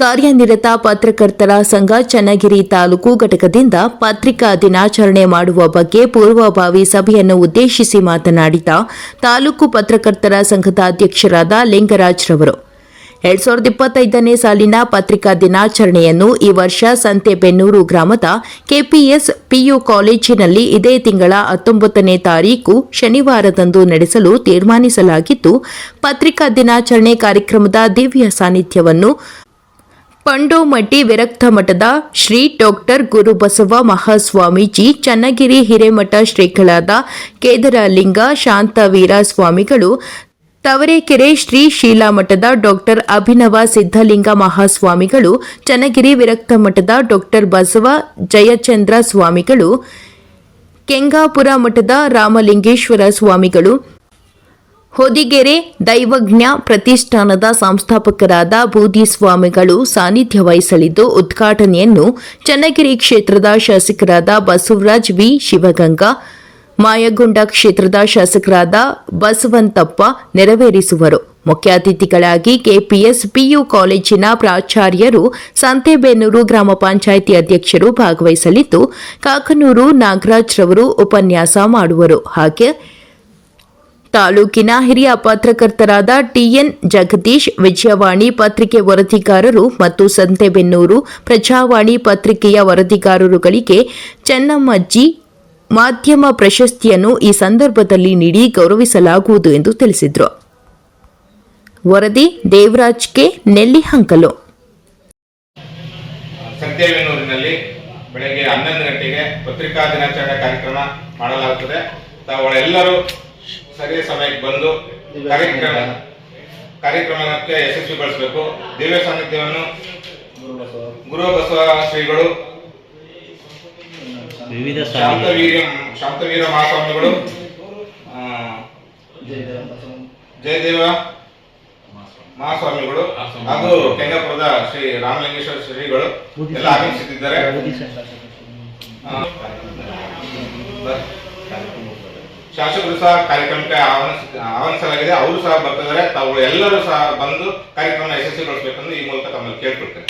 ಕಾರ್ಯನಿರತ ಪತ್ರಕರ್ತರ ಸಂಘ ಚನ್ನಗಿರಿ ತಾಲೂಕು ಘಟಕದಿಂದ ಪತ್ರಿಕಾ ದಿನಾಚರಣೆ ಮಾಡುವ ಬಗ್ಗೆ ಪೂರ್ವಭಾವಿ ಸಭೆಯನ್ನು ಉದ್ದೇಶಿಸಿ ಮಾತನಾಡಿದ ತಾಲೂಕು ಪತ್ರಕರ್ತರ ಸಂಘದ ಅಧ್ಯಕ್ಷರಾದ ಲಿಂಗರಾಜ್ ರವರು. ಎರಡ್ ಸಾವಿರದ ಇಪ್ಪತ್ತೈದನೇ ಸಾಲಿನ ಪತ್ರಿಕಾ ದಿನಾಚರಣೆಯನ್ನು ಈ ವರ್ಷ ಸಂತೆಬೆನ್ನೂರು ಗ್ರಾಮದ ಕೆಪಿಎಸ್ ಪಿಯು ಕಾಲೇಜಿನಲ್ಲಿ ಇದೇ ತಿಂಗಳ ಹತ್ತೊಂಬತ್ತನೇ ತಾರೀಕು ಶನಿವಾರದಂದು ನಡೆಸಲು ತೀರ್ಮಾನಿಸಲಾಗಿದ್ದು, ಪತ್ರಿಕಾ ದಿನಾಚರಣೆ ಕಾರ್ಯಕ್ರಮದ ದಿವ್ಯ ಸಾನ್ನಿಧ್ಯವನ್ನು ಪಂಡೋಮಟ್ಟಿ ವಿರಕ್ತ ಮಠದ ಶ್ರೀ ಡಾಕ್ಟರ್ ಗುರುಬಸವ ಮಹಾಸ್ವಾಮೀಜಿ, ಚನ್ನಗಿರಿ ಹಿರೇಮಠ ಶ್ರೀಗಳಾದ ಕೇದರಲಿಂಗ, ಶಾಂತವೀರ ಸ್ವಾಮಿಗಳು, ತವರೇಕೆರೆ ಶ್ರೀ ಶೀಲಾ ಮಠದ ಡಾಕ್ಟರ್ ಅಭಿನವ ಸಿದ್ದಲಿಂಗ ಮಹಾಸ್ವಾಮಿಗಳು, ಚನ್ನಗಿರಿ ವಿರಕ್ತ ಮಠದ ಡಾಕ್ಟರ್ ಬಸವ ಜಯಚಂದ್ರ ಸ್ವಾಮಿಗಳು, ಕೆಂಗಾಪುರ ಮಠದ ರಾಮಲಿಂಗೇಶ್ವರ ಸ್ವಾಮಿಗಳು ಹೊದಿಗೆರೆ ದೈವಜ್ಞ ಪ್ರತಿಷ್ಠಾನದ ಸಂಸ್ಥಾಪಕರಾದ ಬೂದಿ ಸ್ವಾಮಿಗಳು ಸಾನ್ನಿಧ್ಯ ವಹಿಸಲಿದ್ದು, ಉದ್ಘಾಟನೆಯನ್ನು ಚನ್ನಗಿರಿ ಕ್ಷೇತ್ರದ ಶಾಸಕರಾದ ಬಸವರಾಜ್ ವಿ. ಶಿವಗಂಗಾ, ಮಾಯಗೊಂಡ ಕ್ಷೇತ್ರದ ಶಾಸಕರಾದ ಬಸವಂತಪ್ಪ ನೆರವೇರಿಸುವರು. ಮುಖ್ಯ ಅತಿಥಿಗಳಾಗಿ ಕೆಪಿಎಸ್ ಪಿಯು ಕಾಲೇಜಿನ ಪ್ರಾಚಾರ್ಯರು, ಸಂತೆಬೆನ್ನೂರು ಗ್ರಾಮ ಪಂಚಾಯಿತಿ ಅಧ್ಯಕ್ಷರು ಭಾಗವಹಿಸಲಿದ್ದು, ಕಾಕನೂರು ನಾಗರಾಜ್ ರವರು ಉಪನ್ಯಾಸ ಮಾಡುವರು. ಹಾಗೆ ತಾಲೂಕಿನ ಹಿರಿಯ ಪತ್ರಕರ್ತರಾದ ಟಿಎನ್ ಜಗದೀಶ್, ವಿಜಯವಾಣಿ ಪತ್ರಿಕೆ ವರದಿಗಾರರು ಮತ್ತು ಸಂತೆಬೆನ್ನೂರು ಪ್ರಜಾವಾಣಿ ಪತ್ರಿಕೆಯ ವರದಿಗಾರರುಗಳಿಗೆ ಚೆನ್ನಮ್ಮಜ್ಜಿ ಮಾಧ್ಯಮ ಪ್ರಶಸ್ತಿಯನ್ನು ಈ ಸಂದರ್ಭದಲ್ಲಿ ನೀಡಿ ಗೌರವಿಸಲಾಗುವುದು ಎಂದು ತಿಳಿಸಿದರು. ವರದಿ ದೇವರಾಜ್ ಕೆ. ನೆಲ್ಲಿಹಂಕಲು ಸಂತೆಬೆನ್ನೂರಿನಲ್ಲಿ ಬೆಳಗ್ಗೆ ಹನ್ನೊಂದು ಗಂಟೆಗೆ ಪತ್ರಿಕಾ ದಿನಾಚರಣೆ ಕಾರ್ಯಕ್ರಮ ಮಾಡಲಾಗುತ್ತದೆ. ತಾವುಗಳೆಲ್ಲರೂ ಸರಿಯ ಸಮಯಕ್ಕೆ ಬಂದು ಕಾರ್ಯಕ್ರಮ ಕಾರ್ಯಕ್ರಮಕ್ಕೆ ಯಶಸ್ವಿಗೊಳಿಸಬೇಕು ದಿವ್ಯ ಸಾನ್ನಿಧ್ಯವನ್ನು ಗುರು ಬಸವ. ಶ್ರೀಗಳು ವಿವಿಧ ಶಾಂತವೀರ್ಯ ಶಾಂತವೀರ ಮಹಾಸ್ವಾಮಿಗಳು ಜಯದೇವ ಮಹಾಸ್ವಾಮಿಗಳು ಹಾಗೂ ಕೆಂಗಪುರದ ಶ್ರೀ ರಾಮಲಿಂಗೇಶ್ವರ ಶ್ರೀಗಳು ಎಲ್ಲ ಆಗಮಿಸುತ್ತಿದ್ದಾರೆ. ಶಾಸಕರು ಸಹ ಕಾರ್ಯಕ್ರಮಕ್ಕೆ ಆಹ್ವಾನಿಸ, ಆಹ್ವಾನಿಸಲಾಗಿದೆ. ಅವರು ಸಹ ಬರ್ತಿದ್ದಾರೆ. ತಾವು ಎಲ್ಲರೂ ಸಹ ಬಂದು ಕಾರ್ಯಕ್ರಮ ಯಶಸ್ವಿಗೊಳಿಸಬೇಕೆಂದು ಈ ಮೂಲಕ ತಮ್ಮಲ್ಲಿ ಕೇಳ್ಕೊಳ್ತೇನೆ.